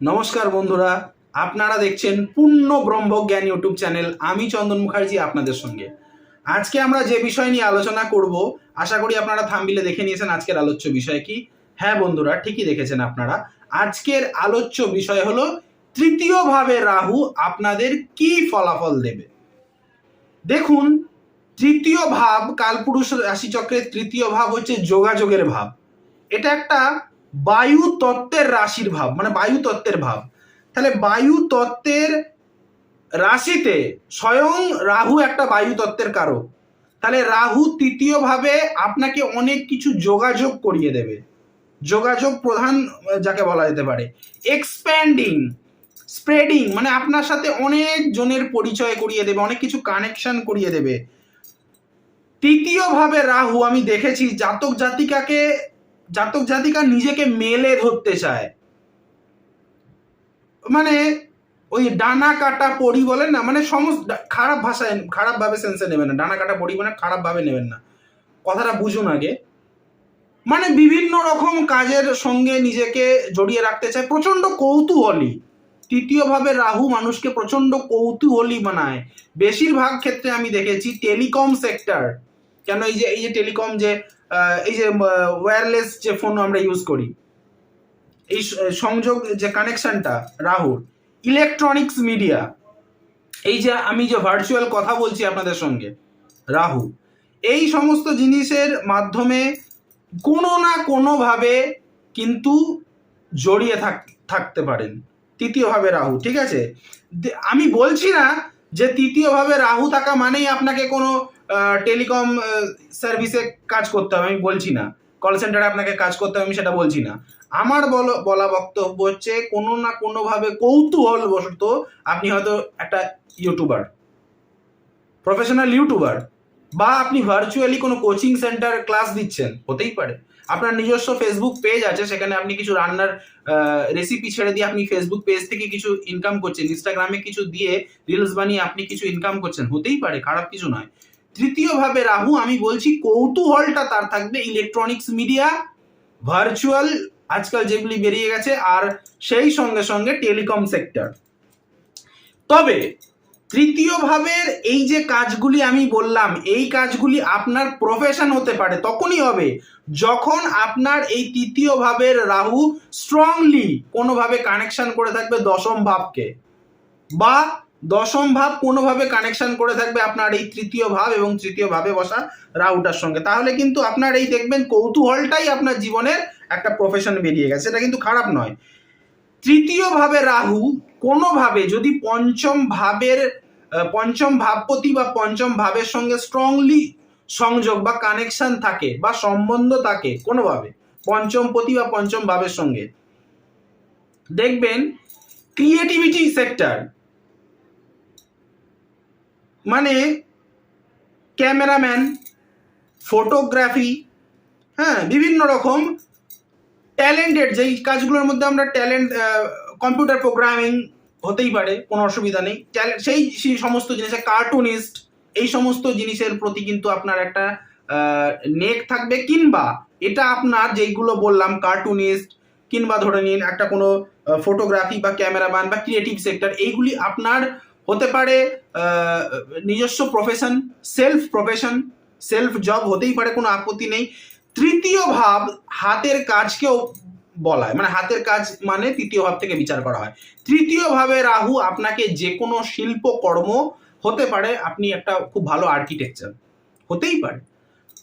নমস্কার বন্ধুরা, আপনারা দেখছেন পূর্ণ ব্রহ্মজ্ঞান ইউটিউব চ্যানেল। আমি চন্দন মুখার্জি আপনাদের সঙ্গে। আজকে আমরা যে বিষয় নিয়ে আলোচনা করব, আশা করি আপনারা থামবিলে দেখে নিয়েছেন আজকের আলোচ্য বিষয় কি। হ্যাঁ বন্ধুরা, ঠিকই দেখেছেন আপনারা। আজকের আলোচ্য বিষয় হলো তৃতীয় ভাবে রাহু আপনাদের কি ফলাফল দেবে? দেখুন, তৃতীয় ভাব কালপুরুষ রাশিচক্রের তৃতীয় ভাব হচ্ছে যোগাযোগের ভাব। এটা একটা বায়ু তত্ত্বের রাশির ভাব মানে বায়ু তত্ত্বের ভাব। তাহলে বায়ু তত্ত্বের রাশিতে স্বয়ং রাহু একটা বায়ু তত্ত্বের কারক। তাহলে রাহু তৃতীয়ভাবে আপনাকে অনেক কিছু যোগাযোগ করিয়ে দেবে। যোগাযোগ প্রধান যাকে বলা যেতে পারে। এক্সপ্যান্ডিং স্প্রেডিং মানে আপনার সাথে অনেক জনের পরিচয় করিয়ে দেবে, অনেক কিছু কানেকশন করিয়ে দেবে। তৃতীয়ভাবে রাহু, আমি দেখেছি, জাতক জাতিকাকে জাতক জাতিকা নিজেকে মেলে ধরতে চায়। মানে ওই ডানা কাটা পড়ি বলেন না মানে সমস্ত খারাপ ভাষায়, খারাপভাবে সেন্সে নেবেন না। ডানা কাটা পড়ি মানে খারাপভাবে নেবেন না। কথাটা বুঝুন আগে। মানে বিভিন্ন রকম কাজের সঙ্গে নিজেকে জড়িয়ে রাখতে চায়। প্রচণ্ড কৌতূহলী। তৃতীয়ভাবে রাহু মানুষকে প্রচণ্ড কৌতূহলী বানায়। বেশিরভাগ ক্ষেত্রে আমি দেখেছি টেলিকম সেক্টর কেন এই যে এই যে টেলিকম যে এই যে ওয়্যারলেস যে ফোন আমরা ইউজ করি, এই সংযোগ যে কানেকশনটা রাহুর ইলেকট্রনিক্স মিডিয়া এই যে আমি যে ভার্চুয়াল কথা বলছি আপনাদের সঙ্গে রাহু এই সমস্ত জিনিসের মাধ্যমে কোনো না কোনোভাবে কিন্তু জড়িয়ে থাক, থাকতে পারেন। তৃতীয়ভাবে রাহু ঠিক আছে? আমি বলছি না যে তৃতীয়ভাবে রাহু থাকা মানেই আপনাকে কোনো টেলিকম সার্ভিসে কাজ করতে হবে, আমি বলছি না। কল সেন্টারে আপনাকে কাজ করতে হবে, আমি সেটা বলছি না। আমার বল- বক্তব্য হচ্ছে, কোনো না কোনোভাবে কৌতূহল বশত আপনি হয়তো একটা ইউটিউবার প্রফেশনাল ইউটিউবার বা আপনি ভার্চুয়ালি কোনো কোচিং সেন্টার ক্লাস দিচ্ছেন, হতেই পারে। আপনার নিজস্ব ফেসবুক পেজ আছে, সেখানে আপনি কিছু রান্নার রেসিপি ছেড়ে দিয়ে আপনি ফেসবুক পেজ থেকে কিছু ইনকাম করছেন ইনস্টাগ্রামে কিছু দিয়ে রিলস বানিয়ে আপনি কিছু ইনকাম করছেন, হতেই পারে, খারাপ কিছু নয়। তৃতীয়ভাবে রাহু, আমি বলছি কৌতূহলটা তার থাকবে। ইলেকট্রনিক্স মিডিয়া ভার্চুয়াল আজকাল যেগুলি বেরিয়ে গেছে, আর সেই সঙ্গে সঙ্গে টেলিকম সেক্টর তবে তৃতীয় ভাবের এই যে কাজগুলি আমি বললাম, এই কাজগুলি আপনার প্রফেশন হতে পারে, তখনই হবে যখন আপনার এই তৃতীয় ভাবের রাহু স্ট্রংলি কোনোভাবে কানেকশন করে থাকবে দশম ভাবকে, বা দশম ভাব কোনোভাবে কানেকশন করে থাকবে আপনার এই তৃতীয় ভাব এবং তৃতীয় ভাবে বসা রাহুটার সঙ্গে। তাহলে কিন্তু আপনার এই দেখবেন কৌতূহলটাই আপনার জীবনের একটা প্রফেশন বেরিয়ে গেছে। সেটা কিন্তু খারাপ নয়। তৃতীয় ভাবে রাহু কোনোভাবে যদি পঞ্চম ভাবের পঞ্চম ভাবপতি বা পঞ্চম ভাবের সঙ্গে স্ট্রংলি সংযোগ বা কানেকশন থাকে বা সম্বন্ধ থাকে কোনোভাবে, পঞ্চম পতি বা পঞ্চম ভাবের সঙ্গে। দেখবেন ক্রিয়েটিভিটি সেক্টর মানে ক্যামেরাম্যান, ফটোগ্রাফি হ্যাঁ বিভিন্ন রকম ট্যালেন্টেড, যেই কাজগুলোর মধ্যে আমরা ট্যালেন্ট কম্পিউটার প্রোগ্রামিং হতেই পারে, কোনো অসুবিধা নেই। সেই সেই সমস্ত জিনিসে কার্টুনিস্ট, এই সমস্ত জিনিসের প্রতি কিন্তু আপনার একটা নেক থাকবে, কিংবা এটা আপনার যেইগুলো বললাম, কার্টুনিস্ট, কিংবা ধরে নিন একটা কোনো ফটোগ্রাফি বা ক্যামেরাম্যান বা ক্রিয়েটিভ সেক্টর, এইগুলি আপনার হতে পারে নিজস্ব profession self profession self job হতেই পারে, কোনো আপত্তি নেই। তৃতীয় ভাব, হাতের কাজকেও বলায়। মানে হাতের কাজ মানে তৃতীয় ভাব থেকে বিচার করা হয়। তৃতীয় ভাবে রাহু আপনাকে যে কোনো শিল্পকর্ম হতে পারে, আপনি একটা খুব ভালো আর্কিটেকচার হতেই পারে।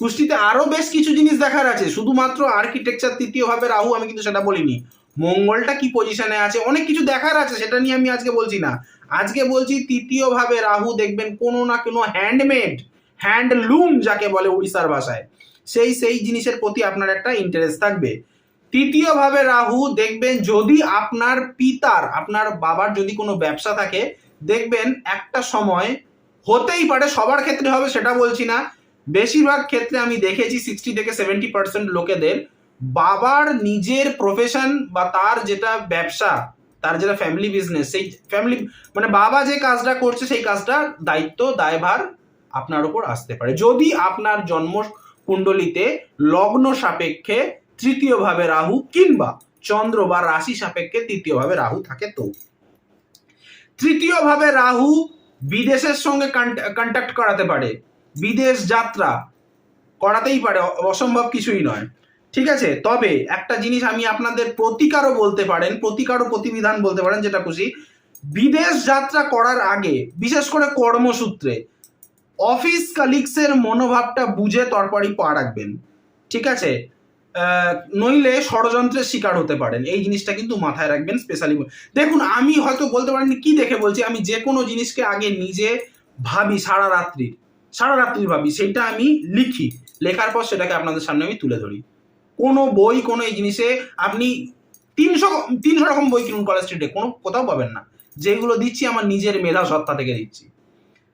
কুষ্টিতে আরও বেশ কিছু জিনিস দেখার আছে। শুধুমাত্র আর্কিটেকচার তৃতীয় ভাবে রাহু, আমি কিন্তু সেটা বলিনি। মঙ্গলটা কি পজিশনে আছে? অনেক কিছু দেখার আছে, সেটা নিয়ে আমি আজকে বলছি না। আজকে বলছি তৃতীয় ভাবে রাহু দেখবেন কোনো না কোনো হ্যান্ডমেড হ্যান্ডলুম যাকে বলে উড়িষ্যার ভাষায়। সেই সেই জিনিসের প্রতি আপনার একটা ইন্টারেস্ট থাকবে। তৃতীয়ভাবে রাহু দেখবেন যদি আপনার পিতার, আপনার বাবার যদি কোনো ব্যবসা থাকে, দেখবেন একটা সময় হতেই পারে, সবার ক্ষেত্রে হবে সেটা বলছি না। বেশিরভাগ ক্ষেত্রে আমি দেখেছি সিক্সটি থেকে সেভেন্টি পার্সেন্ট লোকেদের বাবার নিজের প্রফেশন বা তার যেটা ব্যবসা তার যেটা ফ্যামিলি বিজনেস সেই ফ্যামিলি মানে বাবা যে কাজটা করছে, সেই কাজটা দায়িত্ব, দায়ভার আপনার উপর আসতে পারে। যদি আপনার জন্ম কুণ্ডলিতে লগ্ন সাপেক্ষে তৃতীয়ভাবে রাহু কিংবা চন্দ্র বা রাশি সাপেক্ষে তৃতীয়ভাবে রাহু থাকে তো। তৃতীয়ভাবে রাহু বিদেশের সঙ্গে কন্ট্যাক্ট করাতে পারে। বিদেশ যাত্রা করাতেই পারে, অসম্ভব কিছুই নয়। ঠিক আছে? তবে একটা জিনিস আমি আপনাদের প্রতিকারও বলতে পারেন, প্রতিকারও প্রতিবিধান বলতে পারেন, যেটা খুশি। বিদেশ যাত্রা করার আগে, বিশেষ করে কর্মসূত্রে অফিস কালিগসের মনোভাবটা বুঝে তরপারি পা রাখবেন। ঠিক আছে? নইলে ষড়যন্ত্রের শিকার হতে পারেন। এই জিনিসটা কিন্তু মাথায় রাখবেন স্পেশালি দেখুন, আমি হয়তো বলতে পারেন কি দেখে বলছি। আমি যে কোনো জিনিসকে আগে নিজে ভাবি, সারা রাত্রির সারা রাত্রির ভাবি। সেটা আমি লিখি। লেখার পর সেটাকে আপনাদের সামনে আমি তুলে ধরি। কোনো বই, কোনো এই জিনিসে আপনি তিনশো তিনশো রকম বই কিনুন কলেজ স্ট্রিটে কোনো কোথাও পাবেন না। যেগুলো দিচ্ছি আমার নিজের মেধা সত্তা থেকে দিচ্ছি।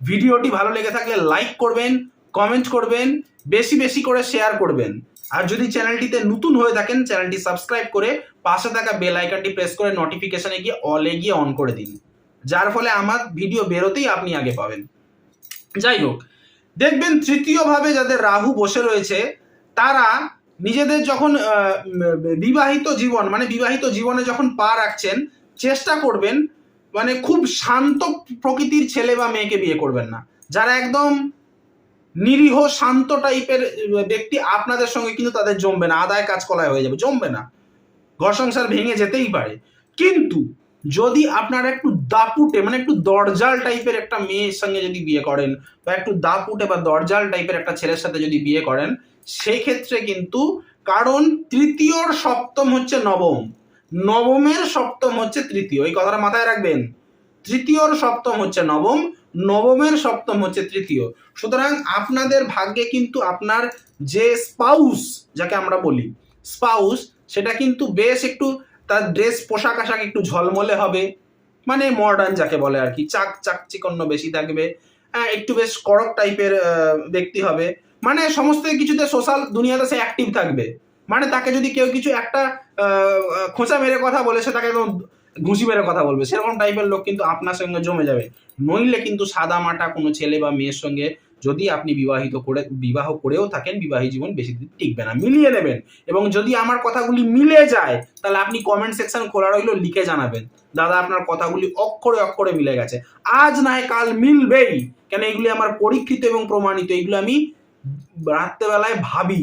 ভিডিওটি ভালো লেগে থাকলে লাইক করবেন কমেন্ট করবেন, বেশি বেশি করে শেয়ার করবেন। আর যদি চ্যানেলটিতে নতুন হয়ে থাকেন চ্যানেলটি সাবস্ক্রাইব করে পাশে থাকা বেল আইকনটি প্রেস করে নোটিফিকেশানে গিয়ে অলে গিয়ে অন করে দিন। যার ফলে আমার ভিডিও বেরোতেই আপনি আগে পাবেন। যাই হোক, দেখবেন তৃতীয়ভাবে যাদের রাহু বসে রয়েছে, তারা নিজেদের যখন বিবাহিত জীবন মানে বিবাহিত জীবনে যখন পা রাখছেন, চেষ্টা করবেন মানে খুব শান্ত প্রকৃতির ছেলে বা মেয়েকে বিয়ে করবেন না। যারা একদম নিরীহ, শান্ত টাইপের ব্যক্তি আপনাদের সঙ্গে কিন্তু তাদের জমবে না, আদায় কাজ কলায় হয়ে যাবে, জমবে না। ঘর সংসার ভেঙে যেতেই পারে। কিন্তু যদি আপনারা একটু দাপুটে মানে একটু দরজাল টাইপের একটা মেয়ের সঙ্গে যদি বিয়ে করেন, বা একটু দাপুটে বা দরজাল টাইপের একটা ছেলের সাথে যদি বিয়ে করেন সেই ক্ষেত্রে কিন্তু কারণ তৃতীয়র সপ্তম হচ্ছে নবম। নবমের সপ্তম হচ্ছে তৃতীয়। এই কথাটা মাথায় রাখবেন। তৃতীয়র সপ্তম হচ্ছে নবম, নবমের সপ্তম হচ্ছে তৃতীয়। সুতরাং আপনাদের ভাগ্যে কিন্তু আপনার যে স্পাউস যাকে আমরা বলি স্পাউস সেটা কিন্তু বেশ একটু তার ড্রেস পোশাক আশাক একটু ঝলমলে হবে। মানে মডার্ন যাকে বলে আর কি। চাক চাক চিকন্য বেশি থাকবে। হ্যাঁ একটু বেশ কড়ক টাইপের ব্যক্তি হবে। মানে সমস্ত কিছুতে সোশ্যাল দুনিয়াতে সে অ্যাক্টিভ থাকবে। মানে তাকে যদি কেউ কিছু একটা খোঁচা মেরে কথা বলে, সে তাকে একদম ঘুষি মেরে কথা বলবে। সেরকম টাইপের লোক কিন্তু আপনার সঙ্গে জমে যাবে। নইলে কিন্তু সাদা মাটা কোনো ছেলে বা মেয়ের সঙ্গে যদি আপনি বিবাহিত করে, বিবাহ করেও থাকেন, বিবাহী জীবন বেশি দিন টিকবে না। মিলিয়ে নেবেন। এবং যদি আমার কথাগুলি মিলে যায়, তাহলে আপনি কমেন্ট সেকশন খোলা রইল, লিখে জানাবেন। দাদা, আপনার কথাগুলি অক্ষরে অক্ষরে মিলে গেছে। আজ না হয় কাল মিলবেই। কেন এগুলি আমার পরীক্ষিত এবং প্রমাণিত। এগুলো আমি রাত্রেবেলায় ভাবি।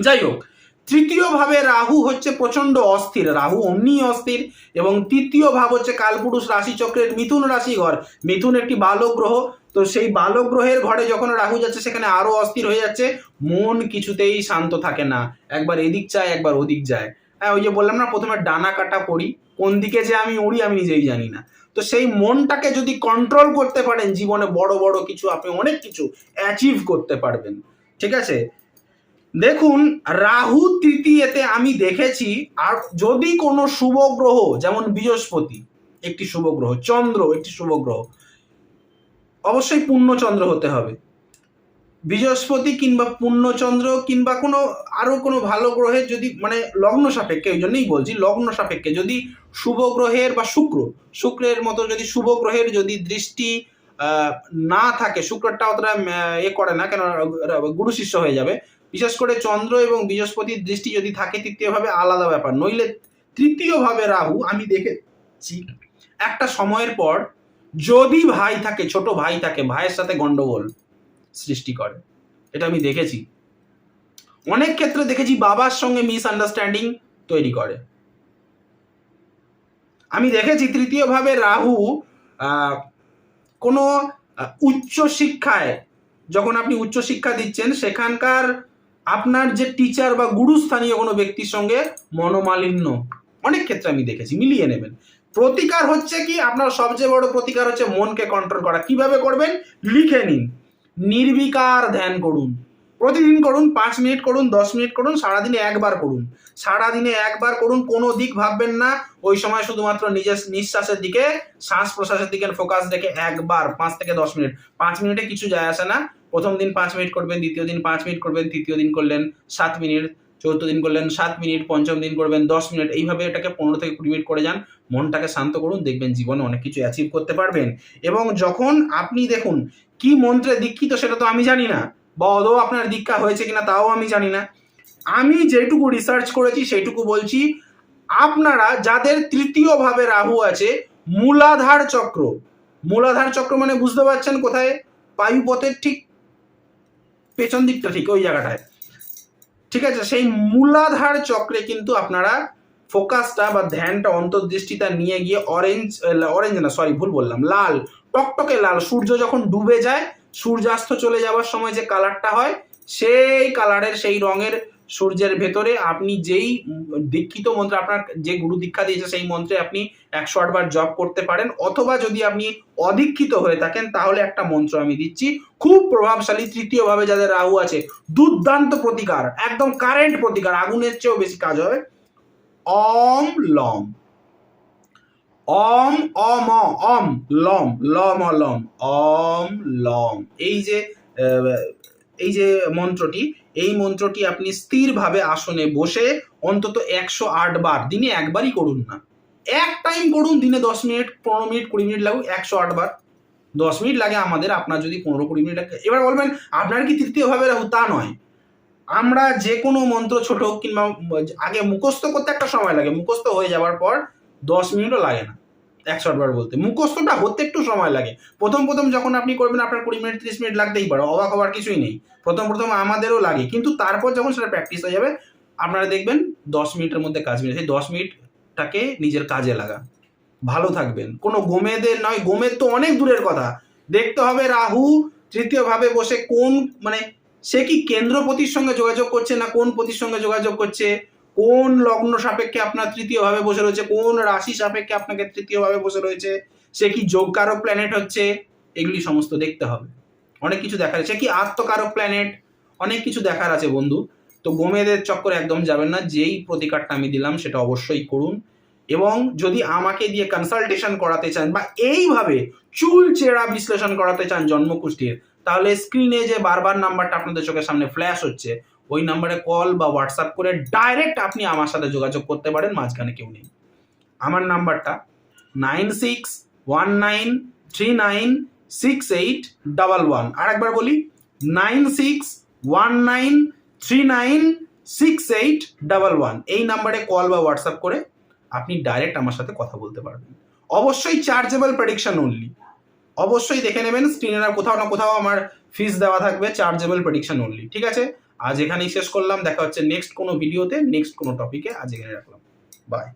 যাই হোক তৃতীয় ভাবে রাহু হচ্ছে প্রচণ্ড অস্থির। রাহু অমনি অস্থির এবং তৃতীয় ভাব হচ্ছে কালপুরুষ রাশিচক্রের মিথুন রাশি ঘর মিথুন একটি বালক গ্রহ তো সেই বালক গ্রহের ঘরে যখন রাহু যাচ্ছে, সেখানে আরও অস্থির হয়ে যাচ্ছে। মন কিছুতেই শান্ত থাকে না। একবার এদিক চায়, একবার ওদিক যায়। হ্যাঁ ওই যে বললাম না, প্রথমে ডানা কাটা পড়ি। কোন দিকে যে আমি উড়ি, আমি নিজেই জানি না। তো সেই মনটাকে যদি কন্ট্রোল করতে পারেন, জীবনে বড় বড় কিছু, আপনি অনেক কিছু অ্যাচিভ করতে পারবেন। ঠিক আছে? দেখুন, রাহু তৃতীয়তে আমি দেখেছি, আর যদি কোনো শুভ গ্রহ, যেমন বৃহস্পতি, একটি শুভ গ্রহ, চন্দ্র একটি শুভ গ্রহ, অবশ্যই পূর্ণচন্দ্র হতে হবে। বৃহস্পতি কিংবা পূর্ণচন্দ্র কিংবা কোনো আরও কোনো ভালো গ্রহের যদি মানে লগ্ন সাপেক্ষে ওই জন্যই বলছি লগ্ন সাপেক্ষে, যদি শুভ গ্রহের বা শুক্র, শুক্রের মতো যদি শুভ গ্রহের যদি দৃষ্টি না থাকে, শুক্রটা অতটা এ করে না কেন গুরু শিষ্য হয়ে যাবে, বিশেষ করে চন্দ্র এবং বৃহস্পতির দৃষ্টি যদি থাকে, তৃতীয়ভাবে আলাদা ব্যাপার, নইলে তৃতীয়ভাবে রাহু, আমি দেখেছি, একটা সময়ের পর যদি ভাই থাকে, ছোট ভাই থাকে, ভাইয়ের সাথে গন্ডগোল সৃষ্টি করে। এটা আমি দেখেছি। অনেক ক্ষেত্রে দেখেছি বাবার সঙ্গে মিস আন্ডারস্ট্যান্ডিং তৈরি করে। আমি দেখেছি তৃতীয়ভাবে রাহু কোনো উচ্চ শিক্ষায় যখন আপনি উচ্চ শিক্ষা দিচ্ছেন, সেখানকার আপনার যে টিচার বা গুরুস্থানীয় কোনো ব্যক্তির সঙ্গে মনোমালিন্য। অনেক ক্ষেত্রে আমি দেখেছি, মিলিয়ে নেবেন। প্রতিকার হচ্ছে কি, আপনার সবচেয়ে বড় প্রতিকার হচ্ছে মনকে কন্ট্রোল করা। কীভাবে করবেন? লিখে নিন। নির্বিকার ধ্যান করুন। প্রতিদিন করুন, পাঁচ মিনিট করুন, দশ মিনিট করুন, সারাদিনে একবার করুন। সারাদিনে একবার করুন, কোনো দিক ভাববেন না। ওই সময় শুধুমাত্র নিজের নিঃশ্বাসের দিকে শ্বাস প্রশ্বাসের দিকে ফোকাস রেখে একবার, পাঁচ থেকে দশ মিনিট। পাঁচ মিনিটে কিছু যায় আসে না। প্রথম দিন পাঁচ মিনিট করবেন, দ্বিতীয় দিন পাঁচ মিনিট করবেন, তৃতীয় দিন করলেন সাত মিনিট, চতুর্থ দিন করলেন সাত মিনিট, পঞ্চম দিন করবেন দশ মিনিট। এইভাবে এটাকে পনেরো থেকে কুড়ি মিনিট করে যান। মনটাকে শান্ত করুন, দেখবেন জীবনে অনেক কিছু অ্যাচিভ করতে পারবেন। এবং যখন আপনি দেখুন, কি মন্ত্রে দীক্ষিত সেটা তো আমি জানি না, বা অদৌ আপনার দীক্ষা হয়েছে কিনা তাও আমি জানি না। আমি যেটুকু রিসার্চ করেছি, সেইটুকু বলছি, আপনারা যাদের তৃতীয় ভাবে রাহু আছে, মূলাধার চক্র মূলাধার চক্র মানে বুঝতে পারছেন কোথায়? বায়ুপথের ঠিক পেছন দিকটা ঠিক, ওই জায়গাটায়। ঠিক আছে, সেই মূলাধার চক্রে কিন্তু আপনারা ফোকাসটা বা ধ্যানটা অন্তর্দৃষ্টিটা নিয়ে গিয়ে অরেঞ্জ অরেঞ্জ না সরি ভুল বললাম, লাল, টকটকে লাল, সূর্য যখন ডুবে যায়, সূর্যাস্ত চলে যাওয়ার সময় যে কালারটা হয়, সেই কালারের সেই রঙের সূর্যের ভেতরে আপনি যেই দীক্ষিত মন্ত্র, আপনার যে গুরু দীক্ষা দিয়েছে সেই মন্ত্রে আপনি একশো আটবার জপ করতে পারেন, অথবা যদি আপনি অদীক্ষিত হয়ে থাকেন, তাহলে একটা মন্ত্র আমি দিচ্ছি, খুব প্রভাবশালী তৃতীয়ভাবে যাদের রাহু আছে, দুর্দান্ত প্রতিকার, একদম কারেন্ট প্রতিকার, আগুনের চেয়েও বেশি কাজ হবে অম লম অম অম অম লম লম লম অম লম এই যে এই যে মন্ত্রটি, এই মন্ত্রটি আপনি স্থিরভাবে আসনে বসে অন্তত একশো আট বার, দিনে একবারই করুন না। এক টাইম করুন, দিনে দশ মিনিট, পনেরো মিনিট, কুড়ি মিনিট লাগুক, একশো আট বার। দশ মিনিট লাগে আমাদের, আপনার যদি পনেরো কুড়ি মিনিট এবার বলবেন, আপনার কি তৃতীয়ভাবে রাহু? তা নয়। আমরা যে কোনো মন্ত্র ছোট কিংবা, আগে মুখস্থ করতে একটা সময় লাগে। মুখস্থ হয়ে যাওয়ার পর দশ মিনিটও লাগে না একশো বার বলতে। মুখস্থটা হতে একটু সময় লাগে। প্রথম প্রথম যখন আপনি করবেন, আপনার কুড়ি মিনিট, ত্রিশ মিনিট লাগতেই পারে। অবাক হওয়ার কিছুই নেই। প্রথম প্রথম আমাদেরও লাগে। কিন্তু তারপর যখন সেটা প্র্যাকটিস হয়ে যাবে, আপনারা দেখবেন দশ মিনিটের মধ্যে কাজ মিলে সেই দশ মিনিটটাকে নিজের কাজে লাগা। ভালো থাকবেন। কোনো গোমেদের নয়। গোমেদ তো অনেক দূরের কথা। দেখতে হবে রাহু, তৃতীয়ভাবে বসে কোন মানে সে কি কেন্দ্র কেন্দ্রপতির সঙ্গে যোগাযোগ করছে না কোন পতির সঙ্গে যোগাযোগ করছে? কোন লগ্ন সাপেক্ষে আপনার তৃতীয়ভাবে বসে রয়েছে? কোন রাশি সাপেক্ষে আপনাকে তৃতীয়ভাবে বসে রয়েছে? সে কি যোগকারক প্ল্যানেট হচ্ছে? এগুলি সমস্ত দেখতে হবে। অনেক কিছু দেখার সে কি আত্মকারক প্ল্যানেট অনেক কিছু দেখার আছে বন্ধু। তো গোমেদের চক্করে একদম যাবেন না। যেই প্রতিকারটা আমি দিলাম সেটা অবশ্যই করুন। এবং যদি আমাকে দিয়ে কনসালটেশন করাতে চান বা এইভাবে চুল চেরা বিশ্লেষণ করাতে চান জন্মকুষ্ঠির তাহলে স্ক্রিনে যে বারবার নাম্বারটা আপনাদের চোখের সামনে ফ্ল্যাশ হচ্ছে, ওই নাম্বারে কল বা হোয়াটসঅ্যাপ করে ডাইরেক্ট আপনি আমার সাথে যোগাযোগ করতে পারেন, মাঝখানে কেউ নেই। আমার নাম্বারটা nine six one nine three nine six eight double one আর একবার বলি nine six one nine three nine six eight double one এই নাম্বারে কল বা হোয়াটসঅ্যাপ করে আপনি ডাইরেক্ট আমার সাথে কথা বলতে পারবেন। অবশ্যই চার্জেবল প্রেডিকশন অনলি অবশ্যই দেখে নেবেন স্ক্রিনে না, কোথাও না কোথাও আমার ফিস দেওয়া থাকবে চার্জেবল প্রেডিকশন অনলি ঠিক আছে? আজ এখানেই শেষ করলাম, দেখা হচ্ছে নেক্সট কোনো ভিডিওতে নেক্সট কোনো টপিকে আজ এখানে রাখলাম। বাই